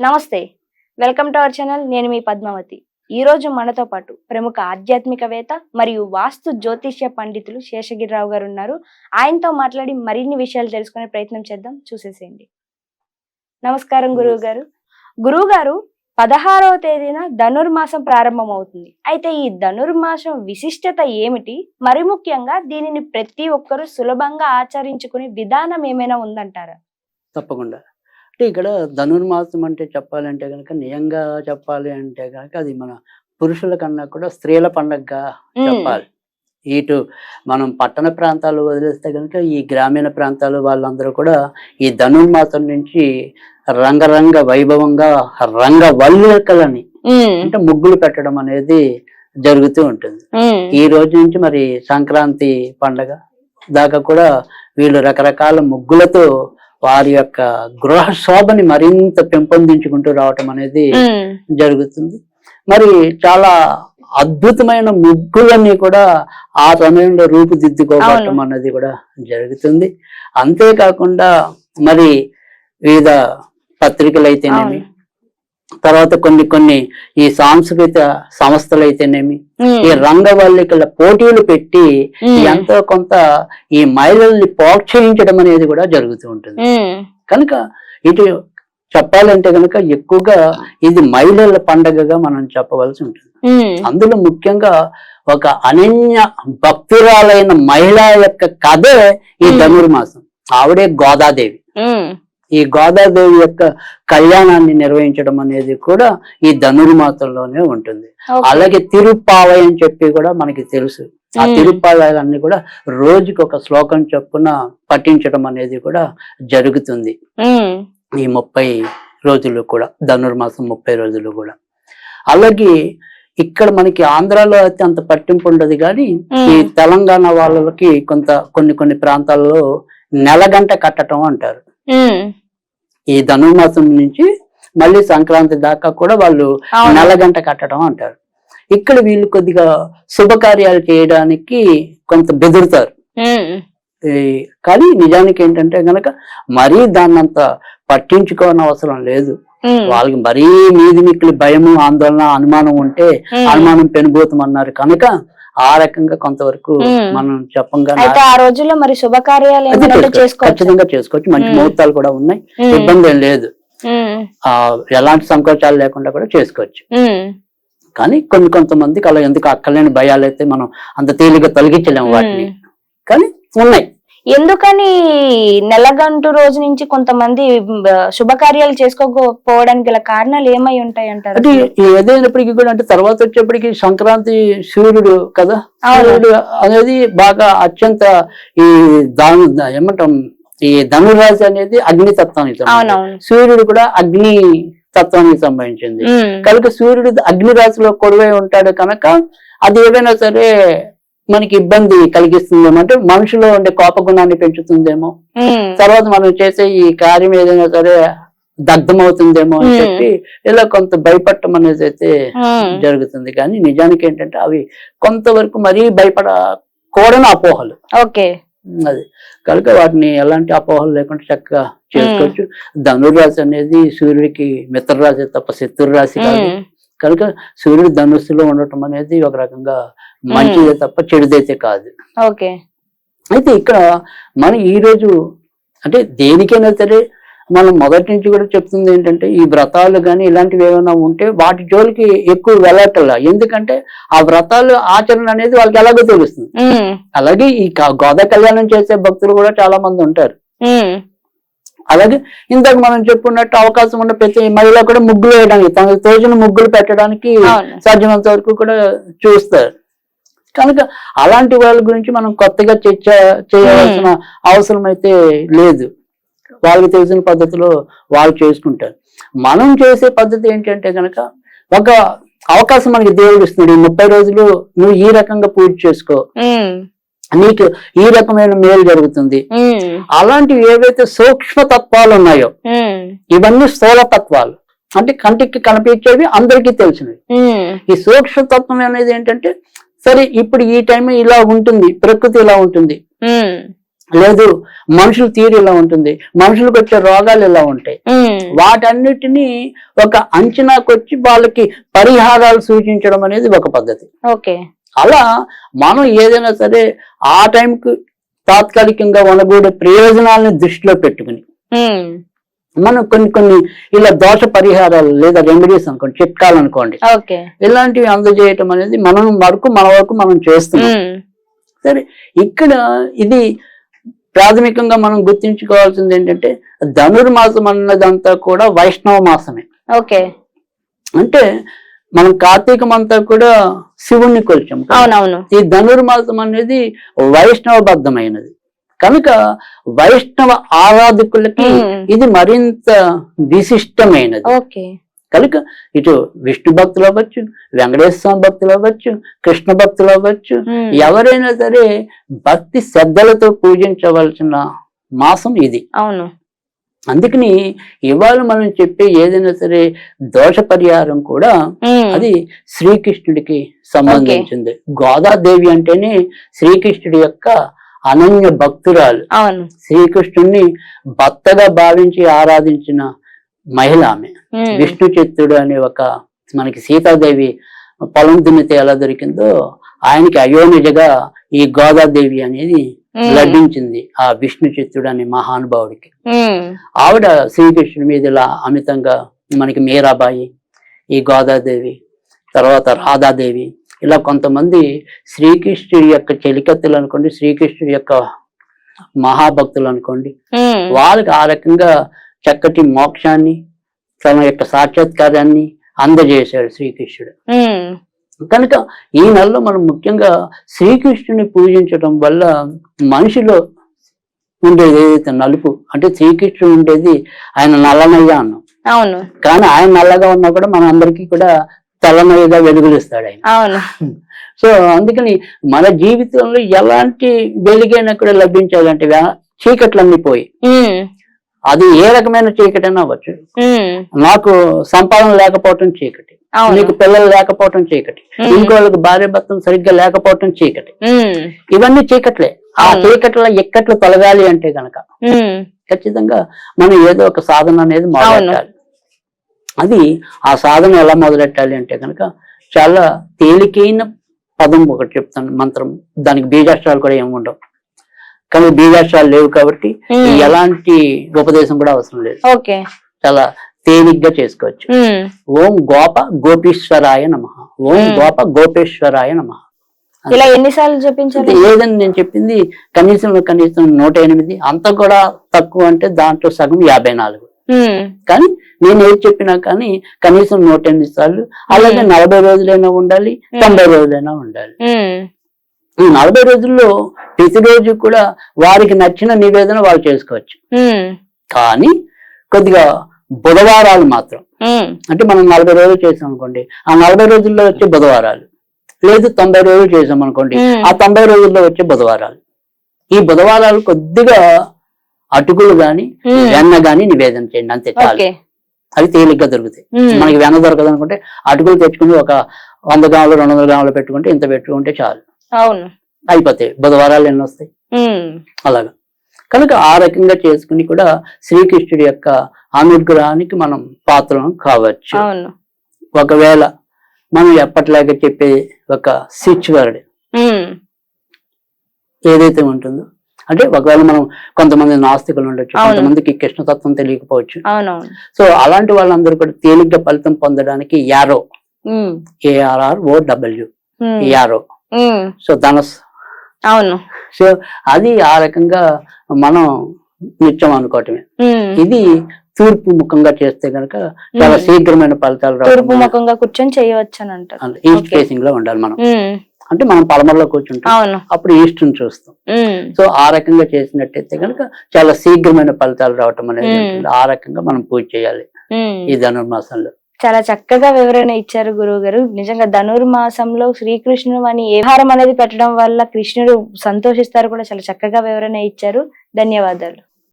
నమస్తే welcome to our channel. నేను మీ పద్మావతి. ఈ రోజు మనతో పాటు ప్రముఖ ఆధ్యాత్మికవేత్త మరియు వాస్తు జ్యోతిష్య పండితులు శేషగిరిరావు గారు ఉన్నారు. ఆయనతో మాట్లాడి మరిన్ని విషయాలు తెలుసుకునే ప్రయత్నం చేద్దాం. చూసేసేయండి. నమస్కారం గురువు గారు గురువు గారు పదహారవ తేదీన ధనుర్మాసం ప్రారంభం అవుతుంది అయితే ఈ ధనుర్మాసం విశిష్టత ఏమిటి? మరి ముఖ్యంగా దీనిని ప్రతి ఒక్కరూ సులభంగా ఆచరించుకునే విధానం ఏమైనా ఉందంటారా? తప్పకుండా. అంటే ఇక్కడ ధనుర్మాసం అంటే చెప్పాలంటే కనుక నియంగా చెప్పాలి అంటే కనుక అది మన పురుషుల కన్నా కూడా స్త్రీల పండగగా చెప్పాలి. ఇటు మనం పట్టణ ప్రాంతాలు వదిలేస్తే కనుక ఈ గ్రామీణ ప్రాంతాలు వాళ్ళందరూ కూడా ఈ ధనుర్మాసం నుంచి రంగరంగ వైభవంగా రంగ వల్లికలని అంటే ముగ్గులు పెట్టడం అనేది జరుగుతూ ఉంటుంది. ఈ రోజు నుంచి మరి సంక్రాంతి పండగ దాకా కూడా వీళ్ళు రకరకాల ముగ్గులతో వారి యొక్క గృహ శోభని మరింత పెంపొందించుకుంటూ రావటం అనేది జరుగుతుంది మరి చాలా అద్భుతమైన ముగ్గులన్నీ కూడా ఆ సమయంలో రూపుదిద్దుకోవటం. అన్నది కూడా జరుగుతుంది అంతేకాకుండా మరి వివిధ పత్రికలు అయితేనేమి. తర్వాత కొన్ని కొన్ని ఈ సాంస్కృతిక సంస్థలు అయితేనేమి ఈ రంగవల్లికల పోటీలు పెట్టి ఎంతో కొంత ఈ మహిళల్ని ప్రోత్సహించడం అనేది కూడా జరుగుతూ ఉంటుంది. కనుక ఇటు చెప్పాలంటే కనుక ఎక్కువగా ఇది మహిళల పండగగా మనం చెప్పవలసి ఉంటుంది. అందులో ముఖ్యంగా ఒక అనన్య భక్తురాలైన మహిళ యొక్క కథే ఈ. ధనుర్మాసం. ఆవిడే గోదాదేవి. ఈ గోదాదేవి యొక్క కళ్యాణాన్ని నిర్వహించడం అనేది కూడా ఈ ధనుర్మాసంలోనే ఉంటుంది. అలాగే తిరుప్పావై అని చెప్పి కూడా మనకి తెలుసు ఆ మ్మ్. తిరుప్పావయాలన్నీ కూడా రోజుకి ఒక శ్లోకం చొప్పున పఠించడం అనేది కూడా జరుగుతుంది ఈ ముప్పై రోజులు కూడా ధనుర్మాసం ముప్పై రోజులు కూడా అలాగే ఇక్కడ మనకి ఆంధ్రాలో అయితే అంత పట్టింపు ఉండదు కానీ. ఈ తెలంగాణ వాళ్ళకి కొంత కొన్ని కొన్ని ప్రాంతాల్లో నెలగంట కట్టడం అంటారు ఈ ధనుర్మాసం నుంచి మళ్ళీ సంక్రాంతి దాకా కూడా వాళ్ళు అవును. నెలగంట కట్టడం అంటారు. ఇక్కడ వీళ్ళు కొద్దిగా శుభకార్యాలు చేయడానికి కొంత బెదురుతారు. కానీ నిజానికి ఏంటంటే గనక మరీ దాన్నంత పట్టించుకోని అవసరం లేదు. వాళ్ళకి మరీ మీది మిక్కులు భయము ఆందోళన అనుమానం ఉంటే. అనుమానం పెనుభూతం అన్నారు కనుక ఆ రకంగా కొంతవరకు. మనం చెప్పంగా అయితే ఆ రోజుల్లో మరి శుభకార్యాలు ఖచ్చితంగా చేసుకోవచ్చు. మంచి. ముహూర్తాలు కూడా ఉన్నాయి. ఇబ్బంది ఏం లేదు. ఆ ఎలాంటి సంకోచాలు లేకుండా కూడా చేసుకోవచ్చు. కానీ కొన్ని కొంతమందికి అలా ఎందుకు అక్కలేని భయాలు అయితే మనం అంత తేలిగ్గా తొలగించలేము వాటిని. కానీ ఉన్నాయి. ఎందుకని నెలగంటు రోజు నుంచి కొంతమంది శుభకార్యాలు చేసుకోకపోవడానికి గల కారణాలు ఏమై ఉంటాయి అంటారు? అంటే ఏదైనప్పటికీ కూడా అంటే తర్వాత వచ్చేప్పటికి సంక్రాంతి సూర్యుడు కదా. సూర్యుడు అనేది బాగా అత్యంత ఈ దాని ఏమంటాం ఈ ధనురాశి అనేది అగ్ని తత్వానికి సంబంధించింది. అవునవును. సూర్యుడు కూడా అగ్ని తత్వానికి సంబంధించింది. కనుక సూర్యుడు అగ్ని రాశిలో కొడువై ఉంటాడు కనుక అది ఏదైనా సరే మనకి ఇబ్బంది కలిగిస్తుందేమో. అంటే మనుషులో ఉండే కోపగుణాన్ని పెంచుతుందేమో. తర్వాత మనం చేసే ఈ కార్యం ఏదైనా సరే దగ్ధమవుతుందేమో అని. చెప్పి ఇలా కొంత భయపడటం అనేది అయితే జరుగుతుంది. కానీ నిజానికి ఏంటంటే అవి కొంతవరకు మరీ భయపడకూడని అపోహలు. ఓకే. అది. కనుక వాటిని ఎలాంటి అపోహలు లేకుండా చక్కగా చేసుకోవచ్చు. ధనుర్రాశి అనేది సూర్యుడికి మిత్రరాశి తప్ప శత్రు రాశి కాదు కనుక సూర్యుడు ధనుస్సులో ఉండటం అనేది ఒక రకంగా మంచిదే తప్ప చెడుదైతే కాదు. ఓకే. అయితే ఇక్కడ మనం ఈ రోజు అంటే దేనికైనా సరే మనం మొదటి నుంచి కూడా చెప్తుంది ఏంటంటే ఈ వ్రతాలు కానీ ఇలాంటివి ఏమైనా ఉంటే వాటి జోలికి ఎక్కువ వెళ్ళటల్లా ఎందుకంటే ఆ వ్రతాలు ఆచరణ అనేది వాళ్ళకి ఎలాగో తెలుస్తుంది. అలాగే ఈ గోదా కళ్యాణం చేసే భక్తులు కూడా చాలా మంది ఉంటారు. అలాగే ఇందాక మనం చెప్పుకున్నట్టు అవకాశం ఉన్న ప్రతి మహిళ కూడా ముగ్గులు వేయడానికి తనకు తోచిన ముగ్గులు పెట్టడానికి సాధ్యమైనంత వరకు కూడా చూస్తారు. కనుక అలాంటి వాళ్ళ గురించి మనం కొత్తగా చర్చ చేయవలసిన అవసరం అయితే లేదు. వాళ్ళకి తెలిసిన పద్ధతిలో వాళ్ళు చేసుకుంటారు. మనం చేసే పద్ధతి ఏంటంటే కనుక ఒక అవకాశం మనకి దేవుడు ఇస్తున్నాడు. ఈ ముప్పై రోజులు నువ్వు ఈ రకంగా పూజ చేసుకో. నీకు ఈ రకమైన మేలు జరుగుతుంది. అలాంటివి ఏవైతే సూక్ష్మ తత్వాలు ఉన్నాయో ఇవన్నీ స్థూల తత్వాలు. అంటే కంటికి కనిపించేవి అందరికీ తెలిసినవి. ఈ సూక్ష్మ తత్వం అనేది ఏంటంటే సరే ఇప్పుడు ఈ టైం ఇలా ఉంటుంది ప్రకృతి ఇలా ఉంటుంది. లేదు మనుషుల తీరు ఇలా ఉంటుంది మనుషులకు వచ్చే రోగాలు ఇలా ఉంటాయి. వాటన్నిటిని ఒక అంచనాకొచ్చి వాళ్ళకి పరిహారాలు సూచించడం అనేది ఒక పద్ధతి. ఓకే. అలా మనం ఏదైనా సరే ఆ టైంకి తాత్కాలికంగా వనగూడే ప్రయోజనాలను దృష్టిలో పెట్టుకుని. మనం కొన్ని కొన్ని ఇలా దోష పరిహారాలు లేదా రెమెడీస్ అనుకోండి చిట్కాలు అనుకోండి. ఇలాంటివి అందజేయటం అనేది మనం వరకు మన వరకు మనం చేస్తున్నాం. సరే ఇక్కడ ఇది ప్రాథమికంగా మనం గుర్తించుకోవాల్సింది ఏంటంటే ధనుర్మాసం అన్నదంతా కూడా వైష్ణవ మాసమే. ఓకే. అంటే మనం కార్తీకం అంతా కూడా శివుణ్ణి కొలిచాం. అవునవును. ఈ ధనుర్మాసం అనేది వైష్ణవబద్ధమైనది. కనుక వైష్ణవ ఆరాధకులకి. ఇది మరింత విశిష్టమైనది. కనుక ఇటు విష్ణు భక్తులు అవ్వచ్చు వెంకటేశ్వర భక్తులు అవ్వచ్చు కృష్ణ భక్తులు అవ్వచ్చు ఎవరైనా సరే భక్తి శ్రద్ధలతో పూజించవలసిన మాసం ఇది. అవును. అందుకని ఇవాళ మనం చెప్పే ఏదైనా సరే దోష పరిహారం కూడా అది శ్రీకృష్ణుడికి సంబంధించింది. గోదాదేవి అంటేనే శ్రీకృష్ణుడి యొక్క అనన్య భక్తురాలు. శ్రీకృష్ణుడిని భర్తగా భావించి ఆరాధించిన మహిళ ఆమె. విష్ణు చిత్తుడు అనే ఒక మనకి సీతాదేవి పొలం దున్నితే ఎలా దొరికిందో ఆయనకి అయోనిజగా ఈ గోదాదేవి అనేది లభించింది ఆ విష్ణు చిత్తుడు అనే మహానుభావుడికి. ఆవిడ శ్రీకృష్ణుడి మీద ఇలా అమితంగా మనకి మీరాబాయి ఈ గోదాదేవి తర్వాత రాధాదేవి ఇలా కొంతమంది శ్రీకృష్ణుడి యొక్క చెలికత్తులు అనుకోండి శ్రీకృష్ణుడి యొక్క మహాభక్తులు అనుకోండి వాళ్ళకి ఆ రకంగా చక్కటి మోక్షాన్ని తన యొక్క సాక్షాత్కారాన్ని అందజేశాడు శ్రీకృష్ణుడు. కనుక ఈ నెలలో మనం ముఖ్యంగా శ్రీకృష్ణుని పూజించడం వల్ల మనిషిలో ఉండేది ఏదైతే నలుపు అంటే శ్రీకృష్ణుడు ఉండేది ఆయన నల్లనయ్య అన్నాం. అవును. కానీ ఆయన నల్లగా ఉన్నా కూడా మన అందరికీ కూడా తెల్లనయ్యగా వెలుగులిస్తాడు ఆయన. అవును. సో అందుకని మన జీవితంలో ఎలాంటి వెలుగైనా కూడా లభించాలంటే చీకట్లన్నీ పోయి. అది ఏ రకమైన చీకటైనా అవ్వచ్చు. ఉమ్, నాకు సంపాదన లేకపోవటం చీకటి. నీకు పిల్లలు లేకపోవటం చీకటి. ఇంకోళ్ళకి భార్య భర్తలు సరిగ్గా లేకపోవటం చీకటి. ఇవన్నీ చీకట్లే. ఆ. చీకట్ల ఎక్కట్లు తొలగాలి అంటే గనక ఖచ్చితంగా మనం ఏదో ఒక సాధన అనేది మొదలెట్టాలి. అది ఆ సాధన ఎలా మొదలెట్టాలి అంటే కనుక చాలా తేలికైన పదం ఒకటి చెప్తాను మంత్రం. దానికి బీజాక్షరాలు కూడా ఏమి ఉండవు. కానీ బీజాక్షరాలు లేవు కాబట్టి ఎలాంటి ఉపదేశం కూడా అవసరం లేదు. చాలా తేలిగ్గా చేసుకోవచ్చు. ఓం గోప గోపీశ్వరాయ నమ. ఓం. గోప గోపేశ్వరాయ నమ. ఇలా ఎన్నిసార్లు చెప్పించాలి ఏదని నేను చెప్పింది కనీసం కనీసం నూట ఎనిమిది. అంత కూడా తక్కువ అంటే దాంట్లో సగం యాభై నాలుగు. కానీ నేను ఏది చెప్పినా కానీ కనీసం నూట ఎనిమిది సార్లు అలాగే. నలభై రోజులైనా ఉండాలి. తొంభై రోజులైనా ఉండాలి. ఈ నలభై రోజుల్లో ప్రతిరోజు కూడా వారికి నచ్చిన నివేదన వాళ్ళు చేసుకోవచ్చు. కానీ కొద్దిగా బుధవారాలు మాత్రం. అంటే మనం నలభై రోజులు చేసాం అనుకోండి ఆ నలభై రోజుల్లో వచ్చే బుధవారాలు. లేదు తొంభై రోజులు చేసాం అనుకోండి. ఆ తొంభై రోజుల్లో వచ్చే బుధవారాలు. ఈ బుధవారాలు కొద్దిగా అటుకులు గాని. వెన్న గాని నివేదన చేయండి అంతే చాలు. అవి తేలిగ్గా దొరుకుతాయి. మనకి వెన్న దొరకదు అనుకుంటే అటుకులు తెచ్చుకుని ఒక వంద గ్రాములు రెండు వందల గ్రాములు పెట్టుకుంటే ఇంత పెట్టుకుంటే చాలు. అవును. అయిపోతాయి బుధవారాలు ఎన్ని వస్తాయి? అలాగా. కనుక ఆ రకంగా చేసుకుని కూడా శ్రీకృష్ణుడి యొక్క అనుగ్రహానికి మనం పాత్రం కావచ్చు. అవును. ఒకవేళ మనం ఎప్పటిలాగా చెప్పే ఒక స్విచ్ వర్డ్ ఏదైతే ఉంటుందో అంటే ఒకవేళ మనం కొంతమంది నాస్తికులు ఉండొచ్చు. కొంతమందికి కృష్ణతత్వం తెలియకపోవచ్చు. సో అలాంటి వాళ్ళందరూ కూడా తేలిగ్గా ఫలితం పొందడానికి arrow. ARR O W. Arrow. So ధనస్ అవును. సో అది ఆ రకంగా మనం నిత్యం అనుకోవటమే. ఇది తూర్పు ముఖంగా చేస్తే గనక చాలా. శీఘ్రమైన ఫలితాలు తూర్పు ముఖంగా కూర్చొని చేయవచ్చు అని అంటారు ఈస్ట్. ఫేసింగ్లో ఉండాలి మనం. అంటే మనం పడమరలో కూర్చుంటాం. అవును. అప్పుడు ఈస్ట్ని చూస్తాం సో ఆ రకంగా చేసినట్టయితే కనుక చాలా శీఘ్రమైన ఫలితాలు రావటం అనేది. ఆ రకంగా మనం పూజ చేయాలి. ఈ ధనుర్మాసంలో. చాలా చక్కగా వివరణ ఇచ్చారు గురువు గారు నిజంగా ధనుర్మాసంలో శ్రీకృష్ణుడు అని ఏహారం అనేది పెట్టడం వల్ల కృష్ణుడు సంతోషిస్తారు కూడా చాలా చక్కగా వివరణ ఇచ్చారు. ధన్యవాదాలు.